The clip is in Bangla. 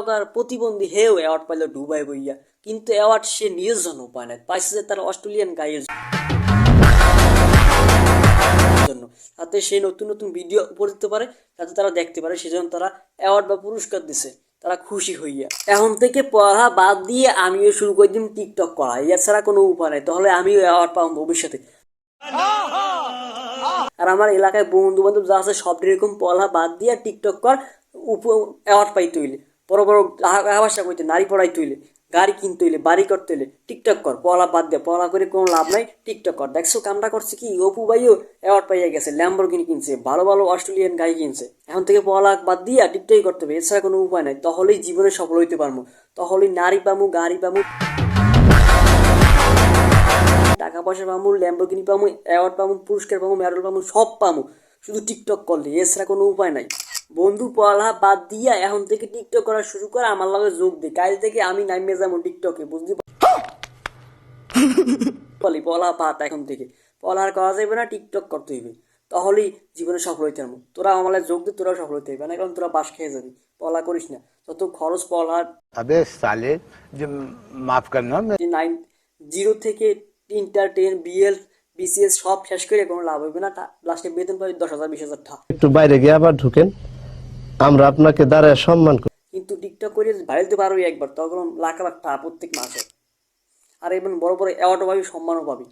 এলাকার প্রতিবন্ধী হেও অ্যাওয়ার্ড পাইল ডুবাই বইয়া। কিন্তু অ্যাওয়ার্ড সে নিজের জন্য পায় না পাইছে যে তার অস্ট্রেলিয়ান গাইয়ের জন্য। তাতে সে নতুন নতুন ভিডিও উপরে দিতে পারে যাতে তারা দেখতে পারে, সেজন্য তারা অ্যাওয়ার্ড বা পুরস্কার দিছে। তারা খুশি হইয়া। এখন থেকে পড়া বাদ দিয়ে আমিও শুরু করে দিম টিকটক করা। এছাড়া কোনো উপায় নাই। তাহলে আমিও অ্যাওয়ার্ড পাবো ভবিষ্যতে। আর আমার এলাকায় বন্ধু বান্ধব যা আছে, সব এরকম পড়া বাদ দিয়ে টিকটক কর অ্যাওয়ার্ড পাই তৈলে বড় বড় ভাষা কইতে, নারী পড়াই তৈলে গাড়ি কিনতে হইলে, বাড়ি করতে হইলে, টিকটক কর, পড়া বাদ দিয়ে পড়া করে কোনো লাভ নাই, টিকটক কর। দেখছ কামটা করছে কি? অপু ভাইও অ্যাওয়ার্ড পাইয়া গেছে ল্যাম্বরগিনি কিনছে, ভালো ভালো অস্ট্রেলিয়ান গাড়ি কিনছে। এখন থেকে পড়া বাদ দিয়ে টিকটকই করতে হবে, এছাড়া কোনো উপায় নাই। তাহলেই জীবনে সফল হইতে পারব তাহলেই নারী পামু, গাড়ি পামু। টাকা পয়সা পামু ল্যাম্বরগিনি পামু অ্যাওয়ার্ড পামু, পুরস্কার পামু মেডেল পামু, সব পামু। শুধু টিকটক করলে, এছাড়া কোনো উপায় নাই। বন্ধু পড়ালেখা বাদ দিয়া এখন থেকে টিকটক করা শুরু করে আমার লাগে যোগ দে। কাল থেকে আমি নামিয়ে যাব টিকটকে বুঝলি? বলি পলা বাদ এখন থেকে। পলার করা যাবে না টিকটক করতে হইবে। তাহলেই জীবনে সফল হইতে পারব। তোরা আমার যোগ দে তোরা সফল হইতে হইবে। না কারণ তোরা বাস খেয়ে যাবি। পলা করিস না। তত খরচ পলার আবে সালে যে মাফ কর করনা নাইন জিরো থেকে inter ten B L BCS সব শেষ করে কোনো লাভ হইবে না। লাস্টে বেতন পাবে দশ হাজার বিশ হাজার টাকা একটু বাইরে গিয়ে আবার ঢুকেন। আমরা আপনাকে দাঁড়ায় সম্মান করি। কিন্তু টিকটক করে ভাইরালতে পারবি একবার, তখন লাখ লাখ টাকা প্রত্যেক মাসে। আর এবং বড় বড় অ্যাওয়ার্ডও পাবি, সম্মানও পাবি।